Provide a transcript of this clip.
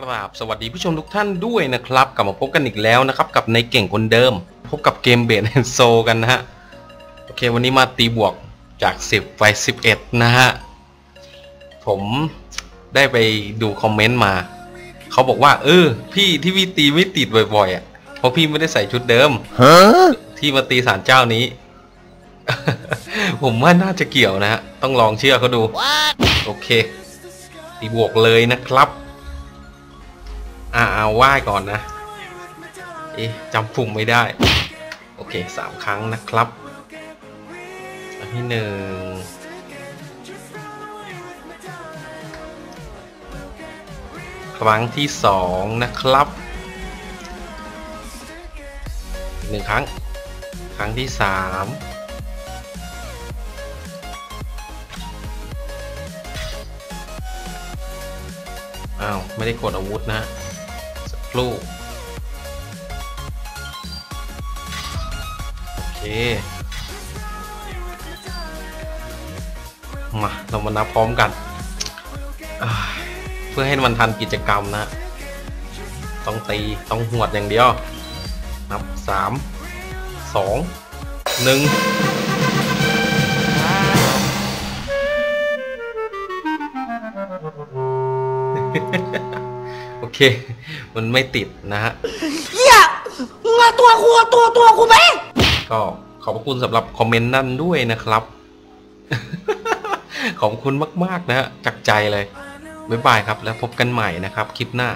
กราบสวัสดีผู้ชมทุกท่านด้วยนะครับ กลับมาพบกันอีกแล้วนะครับ กับในเก่งคนเดิม พบกับเกมเบดแอนโซกันนะฮะ โอเค วันนี้มาตีบวกจาก 10 ไป 11 นะฮะ ผมได้ไปดูคอมเมนต์มา เขาบอกว่า เออ พี่ที่พี่ตีไม่ติดบ่อยๆอะเพราะพี่ไม่ได้ใส่ชุดเดิมที่มาตีสารเจ้านี้ ผมว่าน่าจะเกี่ยวนะฮะ ต้องลองเชื่อเขาดู โอเค ตีบวกเลยนะครับ อ่าเอาไหว้ก่อนนะเอ๊ะจำปุ่มไม่ได้ โอเคสามครั้งนะครับ อันที่หนึ่งครั้งที่สองนะครับหนึ่งครั้ง ครั้งที่สามอ้าว ไม่ได้กดอาวุธนะ ครู่โอเค มาเรามานับพร้อมกัน เพื่อให้มันทันกิจกรรมนะ ต้องตีต้องหวดอย่างเดียว นับสามสองหนึ่งโอเค มันไม่ติดนะฮะเฮียมึงเอาตัวกูเอาตัวตัวกูไปก็ขอบพระคุณสำหรับคอมเมนต์นั่นด้วยนะครับ ขอบคุณมาก ๆ นะฮะจากใจเลย บ๊ายบายครับ แล้วพบกันใหม่นะครับ คลิปหน้า